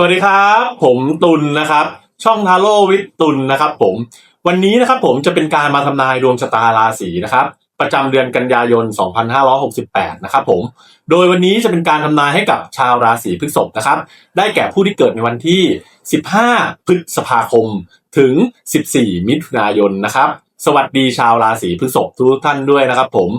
สวัสดีครับ ผมตุลนะครับ ช่องทาโร่วิทตุลนะครับ ผม วันนี้นะครับผมจะเป็นการมาทำนายดวงชะตาราศีนะครับ ประจำเดือนกันยายน 2568 นะครับผม โดยวันนี้จะเป็นการทำนายให้กับชาวราศีพฤษภนะครับ ได้แก่ผู้ที่เกิดในวันที่ 15 พฤษภาคม ถึง 14 มิถุนายนนะครับ สวัสดีชาวราศีพฤษภทุกท่านด้วยนะครับ ผม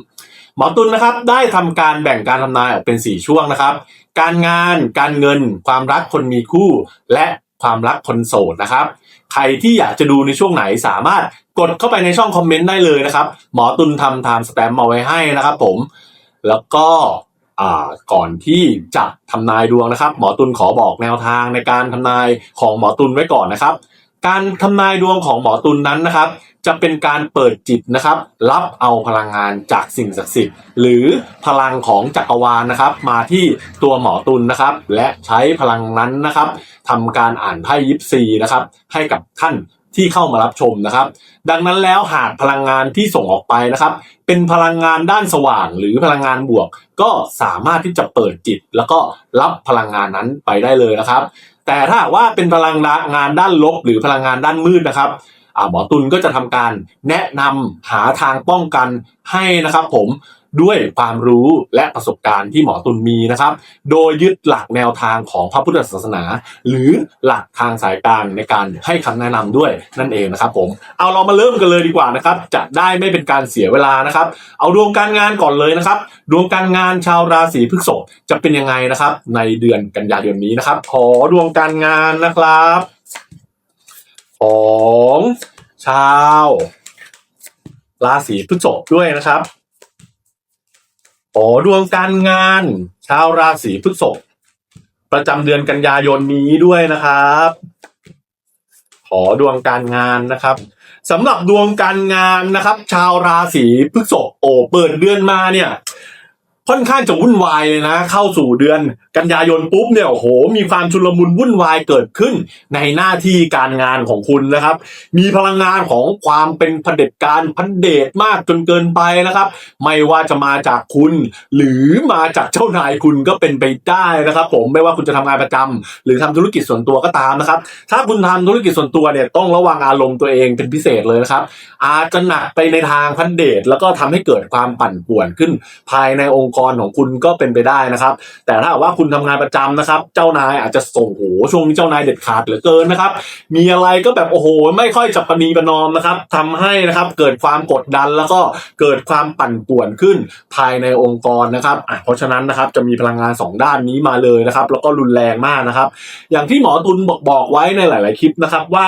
หมอตุลนะครับได้ทำการแบ่งการทำนายออกเป็น 4 ช่วงนะครับ การงานการเงิน ความรักคนมีคู่ และความรักคนโสดนะครับ ใครที่อยากจะดูในช่วงไหนสามารถกดเข้าไปในช่องคอมเมนต์ได้เลยนะครับ หมอตุลทำไทม์สแตมป์มาไว้ให้นะครับผม แล้วก็อ่าก่อนที่จะทำนายดวงนะครับ หมอตุลขอบอกแนวทางในการทำนายของหมอตุลไว้ก่อนนะครับ การทำนายดวงของหมอตุลนั้นนะครับ จะเป็นการเปิดจิตนะครับ รับเอาพลังงานจากสิ่งศักดิ์สิทธิ์หรือพลังของจักรวาลนะครับ มาที่ตัวหมอตุลนะครับ และใช้พลังนั้นนะครับทำการอ่านไพ่ยิปซีนะครับ ให้กับท่านที่เข้ามารับชมนะครับ ดังนั้นแล้วหากพลังงานที่ส่งออกไปนะครับ เป็นพลังงานด้านสว่างหรือพลังงานบวก ก็สามารถที่จะเปิดจิต แล้วก็รับพลังงานนั้นไปได้เลยนะครับ แต่ถ้าว่าเป็นพลังงานด้านลบ หรือพลังงานด้านมืดนะครับหมอตุลก็จะทำการแนะนำหาทางป้องกันให้นะครับผม ด้วยความรู้และประสบการณ์ที่หมอตุลมีนะครับ โดยยึดหลักแนวทางของพระพุทธศาสนา หรือหลักทางสายกางในการให้คำแนะนำด้วยนั่นเองนะครับผมเอาเรามาเริ่มกันเลยดีกว่านะครับ จะได้ไม่เป็นการเสียเวลานะครับ เอาดวงการงานก่อนเลยนะครับ ดวงการงานชาวราศีพฤษภจะเป็นยังไงนะครับ ในเดือนกันยายนนี้นะครับ ขอดวงการงานนะครับของชาวราศีพฤษภด้วยนะครับ ขอดวงการงาน ชาวราศีพฤษภประจำเดือนกันยายนนี้ด้วยนะครับ ขอดวงการงานนะครับสำหรับดวงการงานนะครับ ชาวราศีพฤษภโอ้เปิดเดือนมาเนี่ย ค่อนข้างจะวุ่นวายเลยนะ เข้าสู่เดือนกันยายนปุ๊บเนี่ยโอ้โห มีความชุลมุนวุ่นวายเกิดขึ้นในหน้าที่การงานของคุณนะครับ มีพลังงานของความเป็นเผด็จการพันเดชมากจนเกินไปนะครับ ไม่ว่าจะมาจากคุณ หรือมาจากเจ้านายคุณก็เป็นไปได้นะครับ ผมไม่ว่าคุณจะทำงานประจำหรือทำธุรกิจส่วนตัวก็ตามนะครับ ถ้าคุณทำธุรกิจส่วนตัวเนี่ยต้องระวังอารมณ์ตัวเองเป็นพิเศษเลยนะครับอาจจะหนักไปในทางพันเดชแล้วก็ทำให้เกิดความปั่นป่วนขึ้น ภายในองค์กรของคุณก็เป็นไปได้นะครับ แต่ถ้าว่าคุณทำงานประจำนะครับ เจ้านายอาจจะส่งโอ้โหช่วงนี้เจ้านายเด็ดขาดเหลือเกินนะครับ มีอะไรก็แบบโอ้โห ไม่ค่อยจะประนีประนอมนะครับทำให้นะครับเกิดความกดดันแล้วก็เกิดความปั่นป่วนขึ้นภายในองค์กรนะครับอะเพราะฉะนั้นนะครับจะมีพลังงานสองด้านนี้มาเลยนะครับ แล้วก็รุนแรงมากนะครับ อย่างที่หมอตุลบอกบอกไว้ในหลาย ๆ คลิปนะครับว่า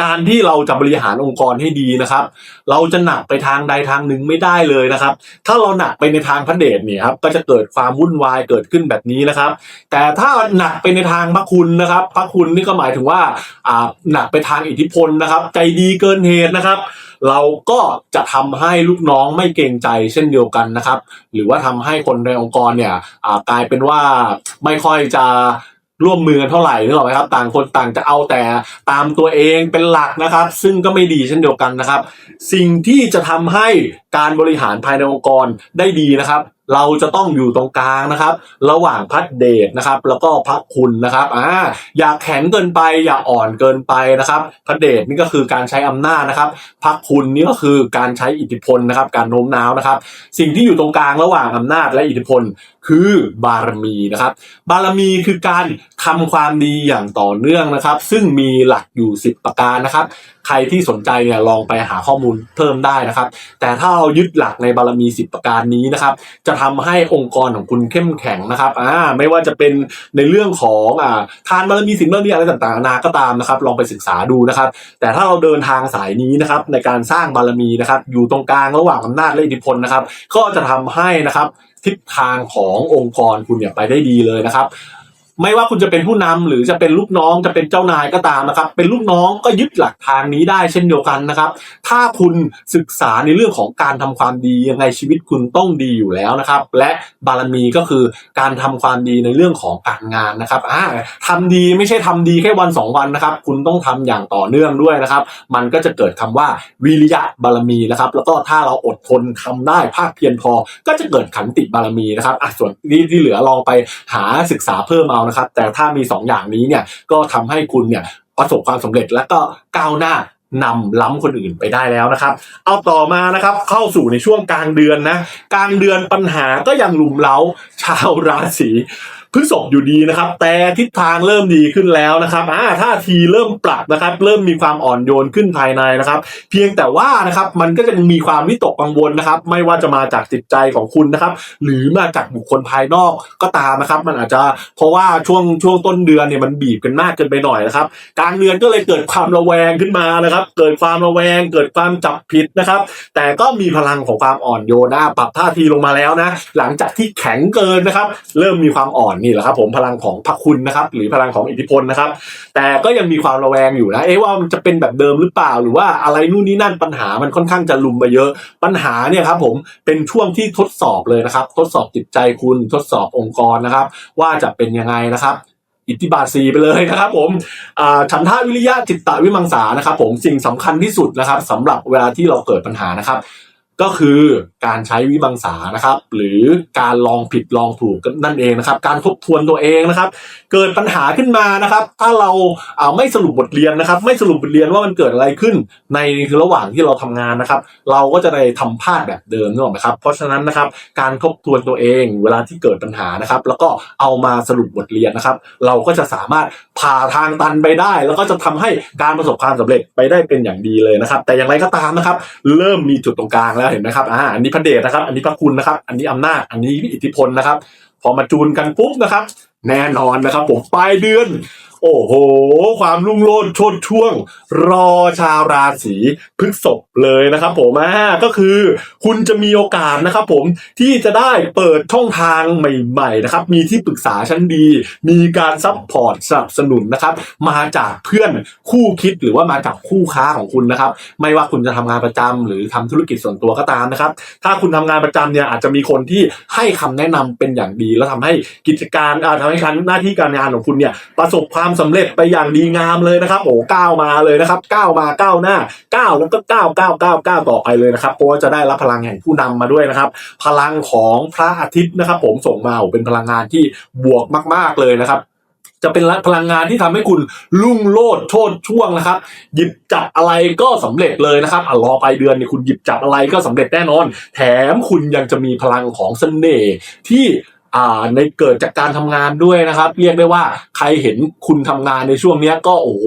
การที่เราจะบริหารองค์กรให้ดีนะครับ เราจะหนักไปทางใดทางหนึ่งไม่ได้เลยนะครับ ถ้าเราหนักไปในทางพระเดชเนี่ยครับก็จะเกิดความวุ่นวายเกิดขึ้นแบบนี้นะครับ แต่ถ้าหนักไปในทางพระคุณนะครับ พระคุณนี่ก็หมายถึงว่าอ่าหนักไปทางอิทธิพลนะครับ ใจดีเกินเหตุนะครับเราก็จะทำให้ลูกน้องไม่เกรงใจเช่นเดียวกันนะครับ หรือว่าทำให้คนในองค์กรเนี่ยกลายเป็นว่าไม่ค่อยจะ ร่วมมือกันเท่าไหร่นึกออกไหมครับ ต่างคนต่างจะเอาแต่ตามตัวเองเป็นหลักนะครับ ซึ่งก็ไม่ดีเช่นเดียวกันนะครับ สิ่งที่จะทำให้การบริหารภายในองค์กรได้ดีนะครับ เราจะต้องอยู่ตรงกลางนะครับ ระหว่างพัดเดชนะครับ แล้วก็พักคุณนะครับอ่าอย่าแข็งเกินไป อย่าอ่อนเกินไปนะครับพัดเดชนี่ก็คือการใช้อำนาจนะครับ พักคุณนี่ก็คือการใช้อิทธิพลนะครับ การโน้มน้าวนะครับ สิ่งที่อยู่ตรงกลางระหว่างอำนาจและอิทธิพลคือบารมีนะครับ บารมีคือการทำความดีอย่างต่อเนื่องนะครับ ซึ่งมีหลักอยู่ 10 ประการนะครับ ใครที่สนใจเนี่ยลองไปหาข้อมูลเพิ่มได้นะครับ แต่ถ้าเรายึดหลักในบารมี 10 ประการนี้นะครับ จะทำให้องค์กรของคุณเข้มแข็งนะครับอ่าไม่ว่าจะเป็นในเรื่องของอ่าทานบารมีสิ่งบารมีอะไรต่างๆนานาก็ตามนะครับ ลองไปศึกษาดูนะครับ แต่ถ้าเราเดินทางสายนี้นะครับในการสร้างบารมีนะครับ อยู่ตรงกลางระหว่างอำนาจและอิทธิพลนะครับ ก็จะทำให้นะครับทิศทางขององค์กรคุณเนี่ยไปได้ดีเลยนะครับ ไม่ว่าคุณจะเป็นผู้นำหรือจะเป็นลูกน้องจะเป็นเจ้านายก็ตามนะครับ เป็นลูกน้องก็ยึดหลักทางนี้ได้เช่นเดียวกันนะครับ ถ้าคุณศึกษาในเรื่องของการทำความดียังไงชีวิตคุณต้องดีอยู่แล้วนะครับ และบารมีก็คือการทำความดีในเรื่องของการงานนะครับอ่าทำดีไม่ใช่ทำดีแค่วันสองวันนะครับ คุณต้องทำอย่างต่อเนื่องด้วยนะครับ มันก็จะเกิดคำว่าวิริยะบารมีนะครับ แล้วก็ถ้าเราอดทนทำได้ภาคเพียรพอ ก็จะเกิดขันติบารมีนะครับอะส่วนที่ที่เหลือลองไปหาศึกษาเพิ่มเอานะครับ แต่ถ้ามีสองอย่างนี้เนี่ยก็ทำให้คุณเนี่ยประสบความสำเร็จและก็ก้าวหน้านำล้ำคนอื่นไปได้แล้วนะครับ เอาต่อมานะครับเข้าสู่ในช่วงกลางเดือนนะกลางเดือนปัญหาก็ยังลุมเล้าชาวราศี พฤษภอยู่ดีนะครับ แต่ทิศทางเริ่มดีขึ้นแล้วนะครับอ่าท่าทีเริ่มปรับนะครับ เริ่มมีความอ่อนโยนขึ้นภายในนะครับ เพียงแต่ว่านะครับมันก็จะมีความวิตกกังวลนะครับ ไม่ว่าจะมาจากจิตใจของคุณนะครับ หรือมาจากบุคคลภายนอกก็ตามนะครับ มันอาจจะเพราะว่าช่วงช่วงต้นเดือนเนี่ยมันบีบกันมากเกินไปหน่อยนะครับกลางเดือนก็เลยเกิดความระแวงขึ้นมานะครับ เกิดความระแวง เกิดความจับผิดนะครับ แต่ก็มีพลังของความอ่อนโยนนะปรับท่าทีลงมาแล้วนะ หลังจากที่แข็งเกินนะครับ เริ่มมีความอ่อนนี่แหละครับผมพลังของพระคุณนะครับ หรือพลังของอิทธิพลนะครับ แต่ก็ยังมีความระแวงอยู่นะ เอ๊ะว่ามันจะเป็นแบบเดิมหรือเปล่า หรือว่าอะไรนู่นนี่นั่นปัญหามันค่อนข้างจะลุมมาเยอะ ปัญหาเนี่ยครับผมเป็นช่วงที่ทดสอบเลยนะครับ ทดสอบจิตใจคุณทดสอบองค์กรนะครับ ว่าจะเป็นยังไงนะครับอิทธิบาทสีไปเลยนะครับผมฉันทาวิริยะจิตตะวิมังสานะครับผมสิ่งสำคัญที่สุดนะครับสำหรับเวลาที่เราเกิดปัญหานะครับ ก็คือการใช้วิมังสานะครับ หรือการลองผิดลองถูกนั่นเองนะครับ การทบทวนตัวเองนะครับ เกิดปัญหาขึ้นมานะครับ ถ้าเราอ่าไม่สรุปบทเรียนนะครับ ไม่สรุปบทเรียนว่ามันเกิดอะไรขึ้น ในระหว่างที่เราทำงานนะครับ เราก็จะได้ทำพลาดแบบเดิมนึกออกไหมครับ เพราะฉะนั้นนะครับ การทบทวนตัวเอง เวลาที่เกิดปัญหานะครับ แล้วก็เอามาสรุปบทเรียนนะครับ เราก็จะสามารถผ่าทางตันไปได้ แล้วก็จะทำให้การประสบความสำเร็จไปได้เป็นอย่างดีเลยนะครับ แต่อย่างไรก็ตามนะครับ เริ่มมีจุดตรงกลางแล้วเห็นไหมครับอ่าอันนี้พระเดชนะครับ อันนี้พระคุณนะครับ อันนี้อำนาจ อันนี้อิทธิพลนะครับ พอมาจูนกันปุ๊บนะครับ แน่นอนนะครับ ผมปลายเดือน โอ้โห ความรุ่งโรจน์ชดช่วง รอชาวราศีพฤษภเลยนะครับผมอ่าก็คือคุณจะมีโอกาสนะครับผมที่จะได้เปิดช่องทางใหม่ๆนะครับมีที่ปรึกษาชั้นดี มีการซัพพอร์ตสนับสนุนนะครับมาจากเพื่อนคู่คิดหรือว่ามาจากคู่ค้าของคุณนะครับไม่ว่าคุณจะทำงานประจำหรือทำธุรกิจส่วนตัวก็ตามนะครับ ถ้าคุณทำงานประจำเนี่ยอาจจะมีคนที่ให้คำแนะนำเป็นอย่างดี แล้วทำให้กิจการอ่าทำให้การหน้าที่การงานของคุณเนี่ยประสบความสำเร็จไปอย่างดีงามเลยนะครับโอ้ก้าวมาเลยนะครับก้าวมาก้าวหน้าก้าวแล้วก็ก้าวก้าวก้าวก้าวต่อไปเลยนะครับเพราะว่าจะได้รับพลังแห่งผู้นำมาด้วยนะครับ พลังของพระอาทิตย์นะครับ ผมส่งมาเป็นพลังงานที่บวกมาก ๆเลยนะครับจะเป็นพลังงานที่ทำให้คุณรุ่งโรจน์โชดช่วงนะครับ หยิบจับอะไรก็สำเร็จเลยนะครับอะรอไปเดือนนี่คุณหยิบจับอะไรก็สำเร็จแน่นอน แถมคุณยังจะมีพลังของเสน่ห์ที่ อ่าในเกิดจากการทำงานด้วยนะครับ เรียกได้ว่าใครเห็นคุณทำงานในช่วงเนี้ยก็โอ้โห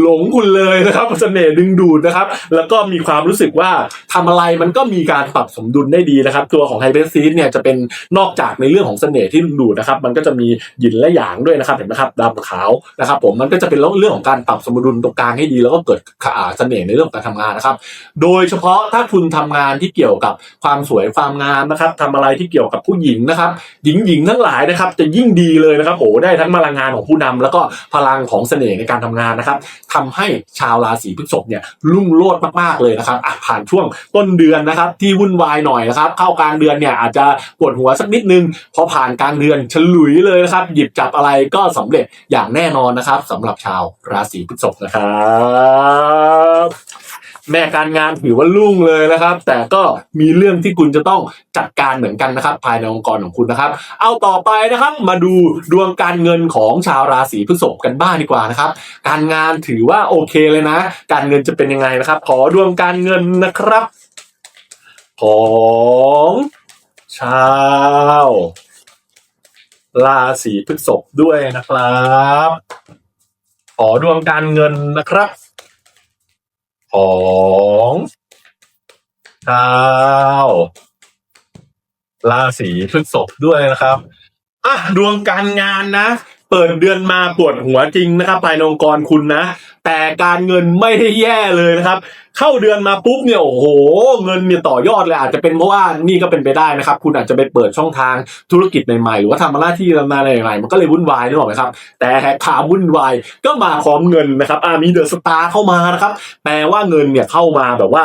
หลงคุณเลยนะครับเสน่ห์ดึงดูดนะครับ แล้วก็มีความรู้สึกว่าทำอะไรมันก็มีการปรับสมดุลได้ดีนะครับ ตัวของไฮเปอร์ซีเนี่ยจะเป็นนอกจากในเรื่องของเสน่ห์ที่ดึงดูดนะครับ มันก็จะมีหยินและหยางด้วยนะครับเห็นไหมครับดำขาวนะครับผมมันก็จะเป็นเรื่องของการปรับสมดุลตรงกลางให้ดี แล้วก็เกิดอ่าเสน่ห์ในเรื่องของการทำงานนะครับ โดยเฉพาะถ้าคุณทำงานที่เกี่ยวกับความสวยความงามนะครับทำอะไรที่เกี่ยวกับผู้หญิงนะครับหญิงหญิงทั้งหลายนะครับจะยิ่งดีเลยนะครับโอ้ได้ทั้งพลังงานของผู้นำแล้วก็พลังของเสน่ห์ในการทำงานนะครับทำให้ชาวราศีพฤษภเนี่ยรุ่งโรจน์มากๆเลยนะครับอะผ่านช่วงต้นเดือนนะครับ ที่วุ่นวายหน่อยนะครับ เข้ากลางเดือนเนี่ยอาจจะปวดหัวสักนิดนึงพอผ่านกลางเดือนฉลุยเลยนะครับ หยิบจับอะไรก็สำเร็จอย่างแน่นอนนะครับสำหรับชาวราศีพฤษภนะครับ แม่การงานถือว่ารุ่งเลยนะครับ แต่ก็มีเรื่องที่คุณจะต้องจัดการเหมือนกันนะครับ ภายในองค์กรของคุณนะครับ เอาต่อไปนะครับมาดูดวงการเงินของชาวราศีพฤษภกันบ้างดีกว่านะครับ การงานถือว่าโอเคเลยนะ การเงินจะเป็นยังไงนะครับ ขอดวงการเงินนะครับ ของชาวราศีพฤษภด้วยนะครับ ขอดวงการเงินนะครับ ของชาวราศีพฤษภด้วยนะครับอะดวงการงานนะ เปิดเดือนมาปวดหัวจริงนะครับภายในองค์กรคุณนะ แต่การเงินไม่ได้แย่เลยนะครับ เข้าเดือนมาปุ๊บเนี่ยโอ้โห เงินเนี่ยต่อยอดเลยอาจจะเป็นเพราะว่านี่ก็เป็นไปได้นะครับ คุณอาจจะไปเปิดช่องทางธุรกิจใหม่ๆหรือว่าทำหน้าที่มาอะไรใหม่ๆมันก็เลยวุ่นวายนึกออกไหมครับ แต่ขาววุ่นวายก็มาพร้อมเงินนะครับอ่ามีเดอะสตาร์เข้ามานะครับแปลว่าเงินเนี่ยเข้ามาแบบว่า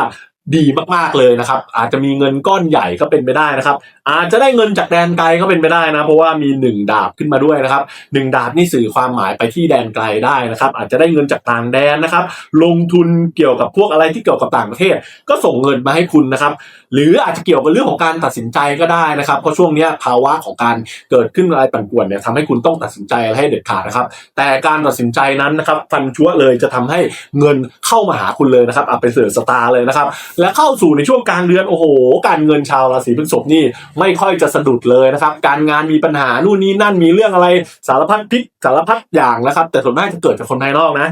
ดีมากๆเลยนะครับ อาจจะมีเงินก้อนใหญ่ก็เป็นไปได้นะครับ อาจจะได้เงินจากแดนไกลก็เป็นไปได้นะ เพราะว่ามีหนึ่งดาบขึ้นมาด้วยนะครับหนึ่งดาบนี่สื่อความหมายไปที่แดนไกลได้นะครับ อาจจะได้เงินจากต่างแดนนะครับ ลงทุนเกี่ยวกับพวกอะไรที่เกี่ยวกับต่างประเทศ ก็ส่งเงินมาให้คุณนะครับ หรืออาจจะเกี่ยวกับเรื่องของการตัดสินใจก็ได้นะครับเพราะช่วงนี้ภาวะของการเกิดขึ้นอะไรปั่นป่วนเนี่ยทำให้คุณต้องตัดสินใจอะไรให้เด็ดขาดนะครับ แต่การตัดสินใจนั้นนะครับฟันชั่วเลยจะทำให้เงินเข้ามาหาคุณเลยนะครับเอาไปเสือสตาร์เลยนะครับ และเข้าสู่ในช่วงกลางเดือนโอ้โห การเงินชาวราศีพฤษภนี่ไม่ค่อยจะสะดุดเลยนะครับการงานมีปัญหานู่นนี่นั่นมีเรื่องอะไรสารพัดพิษสารพัดอย่างนะครับ แต่ส่วนมากจะเกิดจากคนภายนอกนะ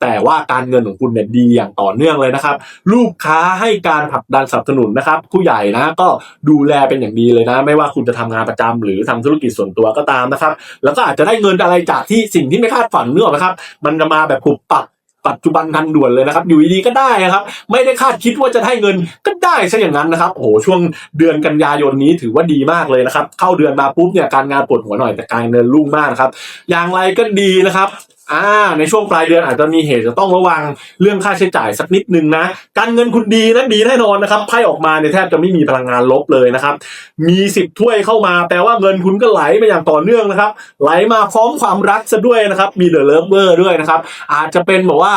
แต่ว่าการเงินของคุณเนี่ยดีอย่างต่อเนื่องเลยนะครับ ลูกค้าให้การผลักดันสนับสนุนนะครับ ผู้ใหญ่นะก็ดูแลเป็นอย่างดีเลยนะ ไม่ว่าคุณจะทำงานประจำหรือทำธุรกิจส่วนตัวก็ตามนะครับ แล้วก็อาจจะได้เงินอะไรจากที่สิ่งที่ไม่คาดฝันเนื้ออกไหมครับ มันจะมาแบบปุบปับปัจจุบันทันด่วนเลยนะครับ อยู่ดีๆก็ได้นะครับ ไม่ได้คาดคิดว่าจะได้เงินก็ได้ซะอย่างนั้นนะครับ โอ้โหช่วงเดือนกันยายนนี้ถือว่าดีมากเลยนะครับ เข้าเดือนมาปุ๊บเนี่ยการงานปวดหัวหน่อยแต่การเงินรุ่งมากนะครับ อย่างไรก็ดีนะครับ อ่าในช่วงปลายเดือนอาจจะมีเหตุจะต้องระวังเรื่องค่าใช้จ่ายสักนิดนึงนะ การเงินคุณดีนะดีแน่นอนนะครับไพ่ออกมาเนี่ยแทบจะไม่มีพลังงานลบเลยนะครับ มีสิบถ้วยเข้ามาแปลว่าเงินคุณก็ไหลมาอย่างต่อเนื่องนะครับ ไหลมาพร้อมความรักซะด้วยนะครับ มีเดอะเลิฟเวอร์ด้วยนะครับ อาจจะเป็นแบบว่า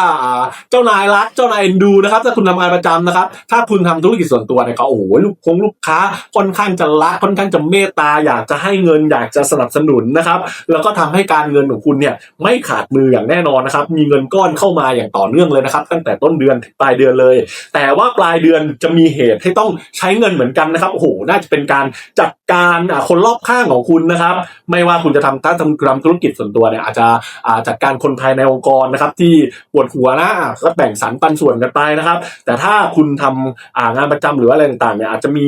เจ้านายรักเจ้านายเอ็นดูนะครับ ถ้าคุณทำงานประจำนะครับ ถ้าคุณทำธุรกิจส่วนตัวเนี่ยก็โอ้โหลูกคงลูกค้าค่อนข้างจะรักค่อนข้างจะเมตตาอยากจะให้เงินอยากจะสนับสนุนนะครับ แล้วก็ทำให้การเงินของคุณเนี่ยไม่ขาดมืออย่างแน่นอนนะครับ มีเงินก้อนเข้ามาอย่างต่อเนื่องเลยนะครับ ตั้งแต่ต้นเดือนถึงปลายเดือนเลย แต่ว่าปลายเดือนจะมีเหตุให้ต้องใช้เงินเหมือนกันนะครับโอ้โหน่าจะเป็นการจัดการคนรอบข้างของคุณนะครับ ไม่ว่าคุณจะทำถ้าทำทำธุรกิจส่วนตัวเนี่ยอาจจะจัดการคนภายในองค์กรนะครับ ที่ปวดหัวนะก็แบ่งสรรปันส่วนกันไปนะครับ แต่ถ้าคุณทำอ่างานประจำหรือว่าอะไรต่างๆเนี่ยอาจจะมี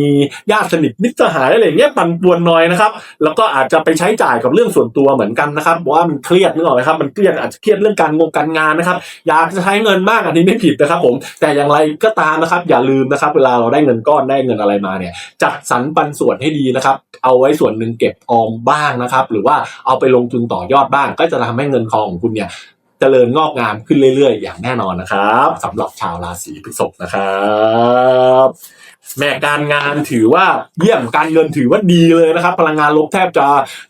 ญาติสนิทมิตรสหายอะไรเงี้ยปันป่วนหน่อยนะครับ แล้วก็อาจจะไปใช้จ่ายกับเรื่องส่วนตัวเหมือนกันนะครับว่ามันเครียดนึกออกไหมครับมันเครียดอาจจะเครียดเรื่องการงงการงานนะครับ อยากจะใช้เงินมากอันนี้ไม่ผิดนะครับ ผม แต่อย่างไรก็ตามนะครับ อย่าลืมนะครับ เวลาเราได้เงินก้อนได้เงินอะไรมาเนี่ย จัดสรรปันส่วนให้ดีนะครับ เอาไว้ส่วนหนึ่งเก็บออมบ้างนะครับ หรือว่าเอาไปลงทุนต่อยอดบ้าง ก็จะทำให้เงินทองของคุณเนี่ยเจริญงอกงามขึ้นเรื่อยๆ อย่างแน่นอนนะครับสำหรับชาวราศีพฤษภนะครับ แม่การงานถือว่าเยี่ยมการเงินถือว่าดีเลยนะครับ พลังงานลบแทบจะ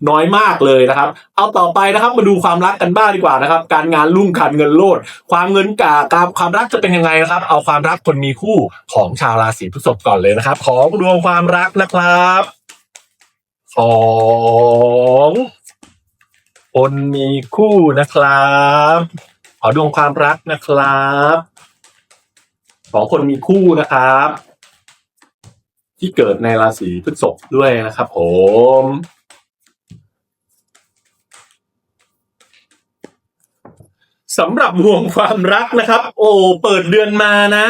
น้อยมากเลยนะครับ เอาต่อไปนะครับมาดูความรักกันบ้างดีกว่านะครับ การงานรุ่งการเงินโลด ความเงินกาการความรักจะเป็นยังไงนะครับ เอาความรักคนมีคู่ของชาวราศีพฤษภก่อนเลยนะครับ ของดวงความรักนะครับของคนมีคู่นะครับขอดวงความรักนะครับ ของคนมีคู่นะครับ ที่เกิดในราศีพฤษภด้วยนะครับผมสำหรับดวงความรักนะครับ โอ้เปิดเดือนมานะ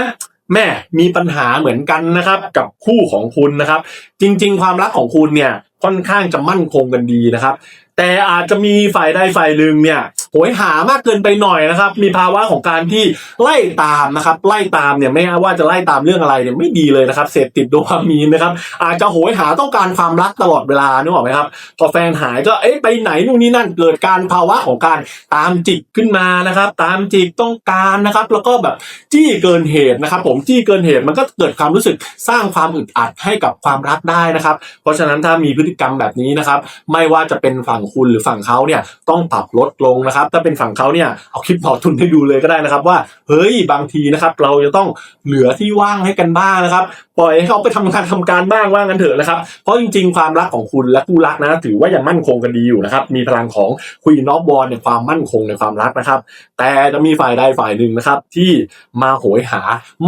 แม่มีปัญหาเหมือนกันนะครับ กับคู่ของคุณนะครับ จริง ๆ ความรักของคุณเนี่ยค่อนข้างจะมั่นคงกันดีนะครับ แต่อาจจะมีฝ่ายใดฝ่ายหนึ่งเนี่ย โหยหามากเกินไปหน่อยนะครับ มีภาวะของการที่ไล่ตามนะครับ ไล่ตามเนี่ยไม่ว่าจะไล่ตามเรื่องอะไรเนี่ยไม่ดีเลยนะครับเสพติดโดพามีนนะครับ อาจจะโหยหาต้องการความรักตลอดเวลานึกออกไหมครับ พอแฟนหายก็เอ๊ะไปไหนนู่นนี่นั่นเกิดการภาวะของการตามจิกขึ้นมานะครับ ตามจิกต้องการนะครับ แล้วก็แบบจี้เกินเหตุนะครับ ผมจี้เกินเหตุมันก็เกิดความรู้สึกสร้างความอึดอัดให้กับความรักได้นะครับ เพราะฉะนั้นถ้ามีพฤติกรรมแบบนี้นะครับ ไม่ว่าจะเป็นฝั่งคุณหรือฝั่งเขาเนี่ยต้องปรับลดลงนะครับถ้าเป็นฝั่งเขาเนี่ยเอาคลิปพอทุนให้ดูเลยก็ได้นะครับ ว่าเฮ้ยบางทีนะครับ เราจะต้องเหลือที่ว่างให้กันบ้างนะครับ ปล่อยให้เขาไปทำงานทำการบ้างว่างั้นเถอะนะครับเพราะจริง ๆ ความรักของคุณและคู่รักนะ ถือว่ายังมั่นคงกันดีอยู่นะครับมีพลังของคุยนอฟบอลในความมั่นคงในความรักนะครับ แต่จะมีฝ่ายใดฝ่ายหนึ่งนะครับ ที่มาโหยหา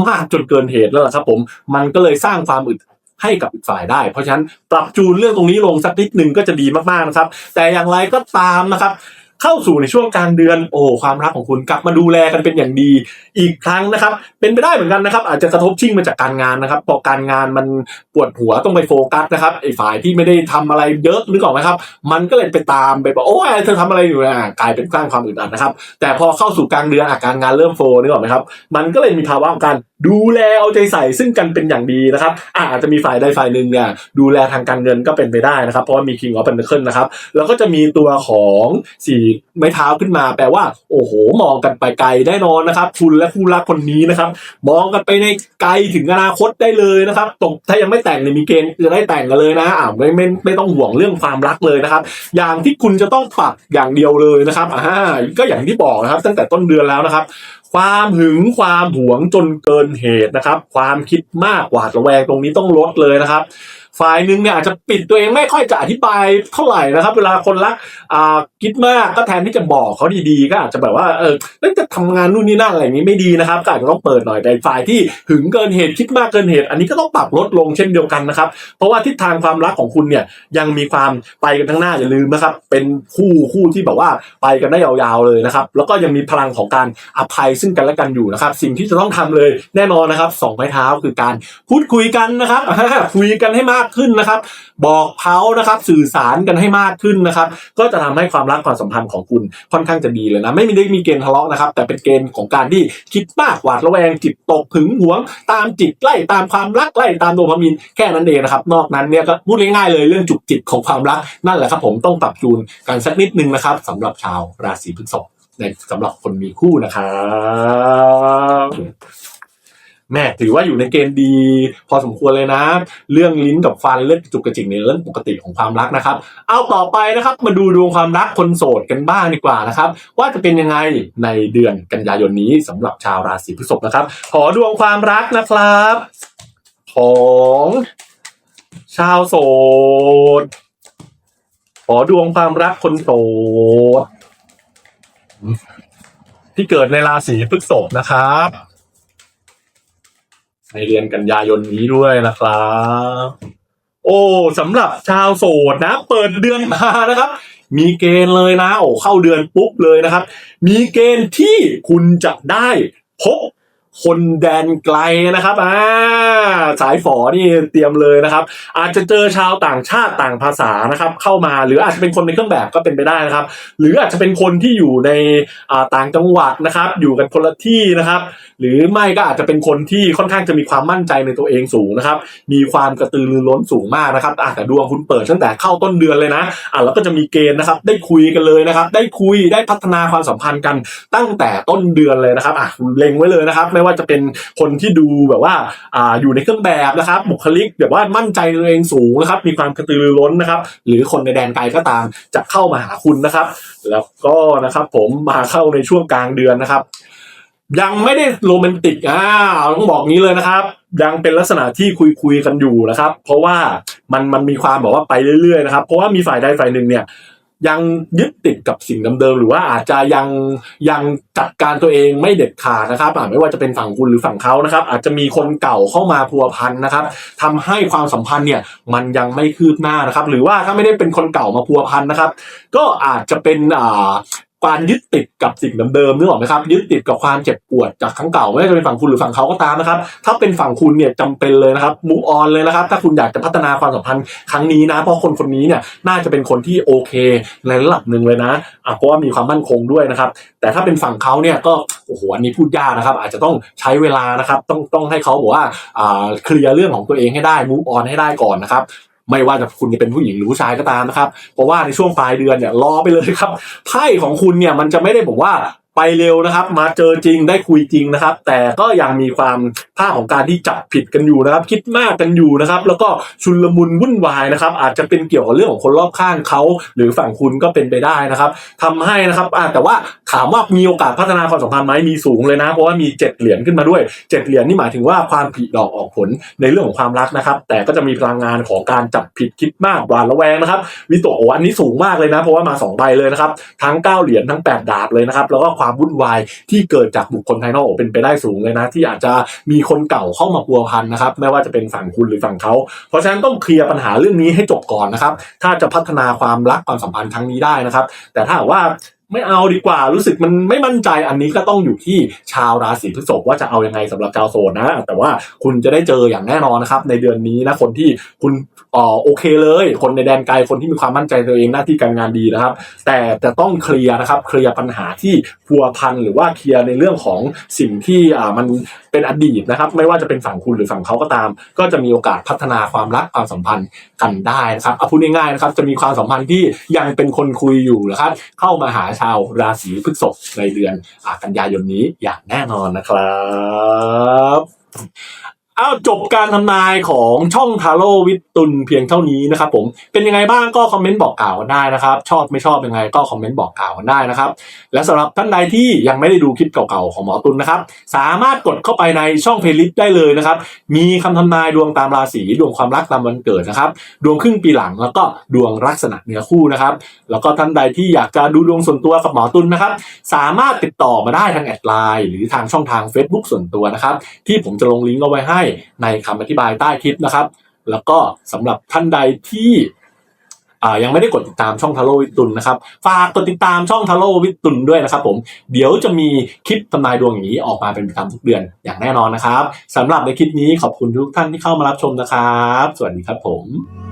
มากจนเกินเหตุแล้วล่ะครับ ผมมันก็เลยสร้างความอึดให้กับอีกฝ่ายได้ เพราะฉะนั้นปรับจูนเรื่องตรงนี้ลงสักนิดหนึ่งก็จะดีมากๆนะครับ แต่อย่างไรก็ตามนะครับ เข้าสู่ในช่วงกลางเดือน โอ้ความรักของคุณกลับมาดูแลกันเป็นอย่างดีอีกครั้งนะครับ เป็นไปได้เหมือนกันนะครับ อาจจะกระทบชิ่งมาจากการงานนะครับพอการงานมันปวดหัวต้องไปโฟกัสนะครับไอ้ฝ่ายที่ไม่ได้ทำอะไรเยอะนึกออกไหมครับ มันก็เลยไปตามไปบอกโอ้ยเธอทำอะไรอยู่อะกลายเป็นสร้างความอึดอัดนะครับ แต่พอเข้าสู่กลางเดือนอาการงานเริ่มโฟนึกออกไหมครับ มันก็เลยมีภาวะของการดูแลเอาใจใส่ซึ่งกันเป็นอย่างดีนะครับอาจจะมีฝ่ายใดฝ่ายหนึ่งเนี่ยดูแลทางการเงินก็เป็นไปได้นะครับ เพราะมี King of Pentacles นะครับแล้วก็จะมีตัวของสี่ไม้เท้าขึ้นมา แปลว่า โอ้โห มองกันไปไกลแน่นอนนะครับคุณและคู่รักคนนี้นะครับ มองกันไปในไกลถึงอนาคตได้เลยนะครับตกถ้ายังไม่แต่งเนี่ยมีเกณฑ์จะได้แต่งกันเลยนะอ่าไม่ไม่ไม่ต้องห่วงเรื่องความรักเลยนะครับ อย่างที่คุณจะต้องปรับอย่างเดียวเลยนะครับอ่าก็อย่างที่บอกนะครับ ตั้งแต่ต้นเดือนแล้วนะครับ ความหึงความหวงจนเกินเหตุนะครับ ความคิดมากหวาดระแวงตรงนี้ต้องลดเลยนะครับ ฝ่ายหนึ่งเนี่ยอาจจะปิดตัวเองไม่ค่อยจะอธิบายเท่าไหร่นะครับ เวลาคนรักอ่าคิดมากก็แทนที่จะบอกเขาดีๆ ก็อาจจะแบบว่าเออเอ้ยจะทำงานนู่นนี่นั่นอะไรอย่างนี้ไม่ดีนะครับก็อาจจะต้องเปิดหน่อยแต่ฝ่ายที่หึงเกินเหตุคิดมากเกินเหตุ อันนี้ก็ต้องปรับลดลงเช่นเดียวกันนะครับ เพราะว่าทิศทางความรักของคุณเนี่ยยังมีความไปกันทั้งหน้าอย่าลืมนะครับ เป็นคู่คู่ที่แบบว่าไปกันได้ยาวๆเลยนะครับ แล้วก็ยังมีพลังของการอภัยซึ่งกันและกันอยู่นะครับ สิ่งที่จะต้องทำเลยแน่นอนนะครับสองไม้เท้าคือการพูดคุยกันนะครับคุยกันให้มากขึ้นนะครับ บอกเขานะครับสื่อสารกันให้มากขึ้นนะครับ ก็จะทำให้ความรักความสัมพันธ์ของคุณค่อนข้างจะดีเลยนะ ไม่ได้มีเกณฑ์ทะเลาะนะครับ แต่เป็นเกณฑ์ของการที่คิดมากหวาดระแวงจิตตกหึงหวง ตามจิตไล่ตามความรักไล่ตามโดพามีนแค่นั้นเองนะครับ นอกนั้นเนี่ยก็พูดง่ายๆเลยเรื่องจุกจิตของความรักนั่นแหละครับผมต้องปรับจูนกันสักนิดนึงนะครับสำหรับชาวราศีพฤษภในสำหรับคนมีคู่นะครับ แม่ถือว่าอยู่ในเกณฑ์ดี พอสมควรเลยนะ เรื่องลิ้นกับฟันเรื่องจุกกระจิกเนี่ยเรื่องปกติของความรักนะครับ เอาต่อไปนะครับมาดูดวงความรักคนโสดกันบ้างดีกว่านะครับ ว่าจะเป็นยังไงในเดือนกันยายนนี้สำหรับชาวราศีพฤษภนะครับ ขอดวงความรักนะครับ ของชาวโสดขอดวงความรักคนโสดที่เกิดในราศีพฤษภนะครับ ในเดือนกันยายนนี้ด้วยนะครับ โอ้สำหรับชาวโสดนะ เปิดเดือนมานะครับ มีเกณฑ์เลยนะ โอ้เข้าเดือนปุ๊บเลยนะครับ มีเกณฑ์ที่คุณจะได้พบ คนแดนไกลนะครับอ่าสายฝอนี่เตรียมเลยนะครับ อาจจะเจอชาวต่างชาติต่างภาษานะครับ เข้ามาหรืออาจจะเป็นคนในเครื่องแบบก็เป็นไปได้นะครับ หรืออาจจะเป็นคนที่อยู่ในอ่าต่างจังหวัดนะครับ อยู่กันคนละที่นะครับ หรือไม่ก็อาจจะเป็นคนที่ค่อนข้างจะมีความมั่นใจในตัวเองสูงนะครับ มีความกระตือรือร้นสูงมากนะครับอะแต่ดวงคุณเปิดตั้งแต่เข้าต้นเดือนเลยนะอะแล้วก็จะมีเกณฑ์นะครับ ได้คุยกันเลยนะครับ ได้คุยได้พัฒนาความสัมพันธ์กันตั้งแต่ต้นเดือนเลยนะครับอะเล็งไว้เลยนะครับไม่ว่าจะเป็นคนที่ดูแบบว่าอ่าอยู่ในเครื่องแบบนะครับบุคลิกแบบว่ามั่นใจในตัวเองสูงนะครับ มีความกระตือรือร้นนะครับ หรือคนในแดนไกลก็ตามจะเข้ามาหาคุณนะครับ แล้วก็นะครับผมมาเข้าในช่วงกลางเดือนนะครับ ยังไม่ได้โรแมนติกอ่าต้องบอกงี้เลยนะครับ ยังเป็นลักษณะที่คุยคุยกันอยู่นะครับ เพราะว่ามันมันมีความแบบว่าไปเรื่อยๆนะครับ เพราะว่ามีฝ่ายใดฝ่ายหนึ่งเนี่ย ยังยึดติดกับสิ่งเดิมๆหรือว่าอาจจะยังยังจัดการตัวเองไม่เด็ดขาดนะครับไม่ว่าจะเป็นฝั่งคุณหรือฝั่งเขานะครับ อาจจะมีคนเก่าเข้ามาพัวพันนะครับทำให้ความสัมพันธ์เนี่ยมันยังไม่คืบหน้านะครับ หรือว่าถ้าไม่ได้เป็นคนเก่ามาพัวพันนะครับ ก็อาจจะเป็นอ่า การยึดติดกับสิ่งเดิมๆนึกออกไหมครับยึดติดกับความเจ็บปวดจากครั้งเก่าไม่ว่าจะเป็นฝั่งคุณหรือฝั่งเขาก็ตามนะครับ ถ้าเป็นฝั่งคุณเนี่ยจำเป็นเลยนะครับมูออนเลยนะครับ ถ้าคุณอยากจะพัฒนาความสัมพันธ์ครั้งนี้นะ เพราะคนคนนี้เนี่ยน่าจะเป็นคนที่โอเคในระดับหนึ่งเลยนะอะเพราะว่ามีความมั่นคงด้วยนะครับ แต่ถ้าเป็นฝั่งเขาเนี่ยก็โอ้โหอันนี้พูดยากนะครับ อาจจะต้องใช้เวลานะครับ ต้องต้องให้เขาบอกว่าอ่าเคลียร์เรื่องของตัวเองให้ได้มูออนให้ได้ก่อนนะครับ ไม่ว่าจะคุณจะเป็นผู้หญิงหรือผู้ชายก็ตามนะครับ เพราะว่าในช่วงปลายเดือนเนี่ยรอไปเลยครับไพ่ของคุณเนี่ยมันจะไม่ได้บอกว่า ไปเร็วนะครับ มาเจอจริงได้คุยจริงนะครับ แต่ก็ยังมีความภาพของการที่จับผิดกันอยู่นะครับ คิดมากกันอยู่นะครับ แล้วก็ชุลมุนวุ่นวายนะครับ อาจจะเป็นเกี่ยวกับเรื่องของคนรอบข้างเขาหรือฝั่งคุณก็เป็นไปได้นะครับทำให้นะครับแต่ว่าถามว่ามีโอกาสพัฒนาความสัมพันธ์ไหมมีสูงเลยนะ เพราะว่ามีเจ็ดเหรียญขึ้นมาด้วยเจ็ดเหรียญนี่หมายถึงว่าความผิดดอกออกผลในเรื่องของความรักนะครับ แต่ก็จะมีพลังงานของการจับผิดคิดมากหวาดระแวงนะครับวิตโอ้อันนี้สูงมากเลยนะ เพราะว่ามาสองใบเลยนะครับทั้งเก้าเหรียญทั้งแปดดาบเลยนะครับแล้วก็ความวุ่นวายที่เกิดจากบุคคลภายนอกเป็นไปได้สูงเลยนะ ที่อาจจะมีคนเก่าเข้ามาพัวพันนะครับไม่ว่าจะเป็นฝั่งคุณหรือฝั่งเขา เพราะฉะนั้นต้องเคลียร์ปัญหาเรื่องนี้ให้จบก่อนนะครับ ถ้าจะพัฒนาความรักความสัมพันธ์ครั้งนี้ได้นะครับ แต่ถ้าว่า ไม่เอาดีกว่ารู้สึกมันไม่มั่นใจอันนี้ก็ต้องอยู่ที่ชาวราศีพฤษภว่าจะเอายังไงสำหรับชาวโสดนะ แต่ว่าคุณจะได้เจออย่างแน่นอนนะครับ ในเดือนนี้นะคนที่คุณอ๋อโอเคเลย คนในแดนไกลคนที่มีความมั่นใจตัวเองหน้าที่การงานดีนะครับ แต่จะต้องเคลียร์นะครับเคลียร์ปัญหาที่พัวพันหรือว่าเคลียร์ในเรื่องของสิ่งที่อ่ามัน เป็นอดีตนะครับ ไม่ว่าจะเป็นฝั่งคุณหรือฝั่งเขาก็ตาม ก็จะมีโอกาสพัฒนาความรักความสัมพันธ์กันได้นะครับเอาพูดง่ายๆนะครับจะมีความสัมพันธ์ที่ยังเป็นคนคุยอยู่นะครับ เข้ามาหาชาวราศีพฤษภในเดือนกันยายนนี้อย่างแน่นอนนะครับ อ้าวจบการทำนายของช่องทาโร่วิทตุนเพียงเท่านี้นะครับผมเป็นยังไงบ้างก็คอมเมนต์บอกกล่าวกันได้นะครับ ชอบไม่ชอบยังไงก็คอมเมนต์บอกกล่าวกันได้นะครับ และสำหรับท่านใดที่ยังไม่ได้ดูคลิปเก่าๆของหมอตุลนะครับ สามารถกดเข้าไปในช่องเพลย์ลิสต์ได้เลยนะครับ มีคำทำนายดวงตามราศีดวงความรักตามวันเกิดนะครับ ดวงครึ่งปีหลังแล้วก็ดวงลักษณะเนื้อคู่นะครับ แล้วก็ท่านใดที่อยากจะดูดวงส่วนตัวกับหมอตุลนะครับ สามารถติดต่อมาได้ทางแอดไลน์หรือทางช่องทาง Facebook ส่วนตัวนะครับที่ผมจะลงลิงก์เอาไว้ให้ในคำอธิบายใต้คลิปนะครับ แล้วก็สำหรับท่านใดที่ยังไม่ได้กดติดตามช่องทาโร่วิตุลนะครับฝากกดติดตามช่องทาโร่วิตุลด้วยนะครับผมเดี๋ยวจะมีคลิปทำนายดวงอย่างนี้ออกมาเป็นประจำทุกเดือนอย่างแน่นอนนะครับสำหรับในคลิปนี้ขอบคุณทุกท่านที่เข้ามารับชมนะครับ สวัสดีครับผม